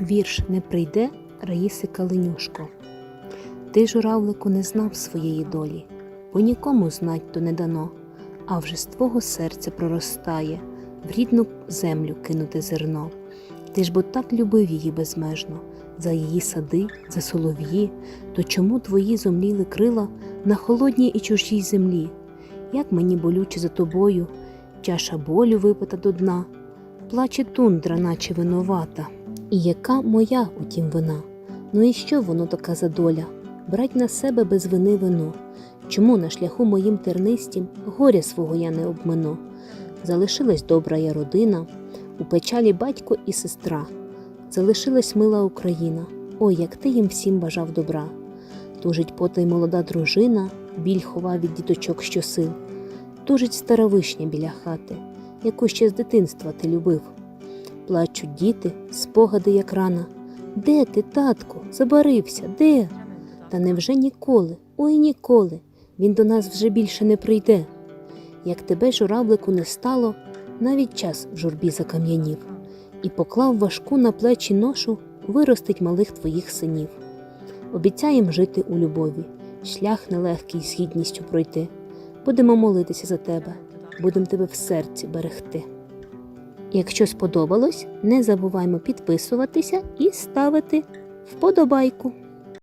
Вірш не прийде Раїси Калинюшко. Ти, журавлику, не знав своєї долі, бо нікому знать то не дано, а вже з твого серця проростає в рідну землю кинуте зерно. Ти ж бо так любив її безмежно, за її сади, за солов'ї, то чому твої зомліли крила на холодній і чужій землі? Як мені болюче за тобою, чаша болю випита до дна, плаче тундра, наче винувата. І яка моя утім вина? Ну і що воно така за доля? Брать на себе без вини вино. Чому на шляху моїм тернистім горя свого я не обмину? Залишилась добра я родина, у печалі батько і сестра. Залишилась мила Україна, ой, як ти їм всім бажав добра. Тужить потай молода дружина, біль хова від діточок щосил. Тужить стара вишня біля хати, яку ще з дитинства ти любив. Плачуть діти, спогади, як рана. Де ти, татку, забарився, де? Та невже ніколи, ой ніколи, він до нас вже більше не прийде. Як тебе, журавлику, не стало, навіть час в журбі закам'янів, і поклав важку на плечі ношу виростить малих твоїх синів. Обіцяєм жити у любові, шлях нелегкий з гідністю пройти. Будемо молитися за тебе, будемо тебе в серці берегти. Якщо сподобалось, не забуваймо підписуватися і ставити вподобайку.